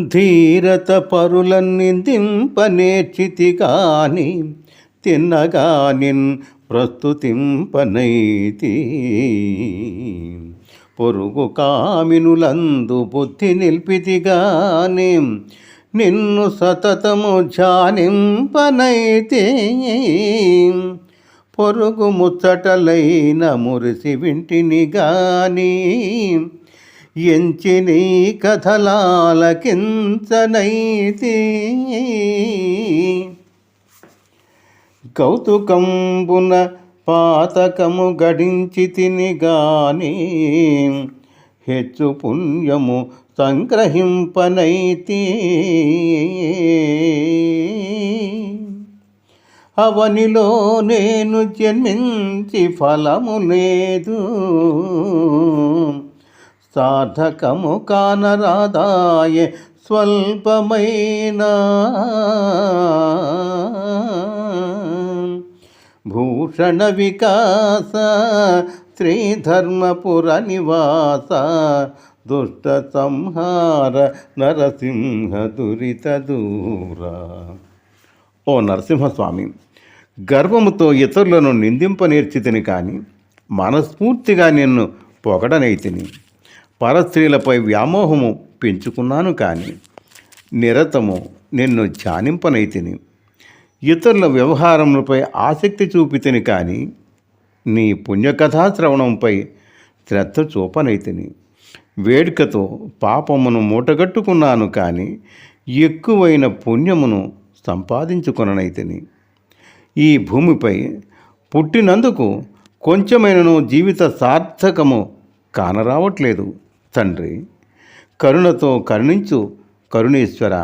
ధీరత పరులన్ని దింపనేర్చితి కాని తిన్నగా నిన్ ప్రస్తుతింపనైతి. పొరుగు కామినులందు బుద్ధి నిల్పితి గాని నిన్ను సతతము ధ్యానింపనైతే. పొరుగు ముచ్చటలైన మురిసి వింటిని గాని ఎంచి నీ కథలాలకించనైతే. కౌతుకంబున పాతకము గడించి తిని గాని హెచ్చు పుణ్యము సంగ్రహింపనైతి. అవనిలో నేను జన్మించి ఫలము లేదు. సాధకము కానరాదాయ స్వల్పమైన భూషణ వికాస శ్రీధర్మపుర నివాస దుష్ట సంహార నరసింహ దురిత దూర. ఓ నరసింహస్వామి గర్వముతో ఇతరులను నిందింపనేర్చితిని కానీ మనస్ఫూర్తిగా నిన్ను పొగడనైతిని. పరస్త్రీలపై వ్యామోహము పెంచుకున్నాను కానీ నిరతము నిన్ను ధ్యానింపనైతిని. ఇతరుల వ్యవహారములపై ఆసక్తి చూపితిని కానీ నీ పుణ్యకథా శ్రవణంపై శ్రద్ధ చూపనైతిని. వేడుకతో పాపమును మూటగట్టుకున్నాను కానీ ఎక్కువైన పుణ్యమును సంపాదించుకొననైతిని. ఈ భూమిపై పుట్టినందుకు కొంచెమైనను జీవిత సార్థకము కానరావట్లేదు. తండ్రి కరుణతో కరుణించు కరుణేశ్వర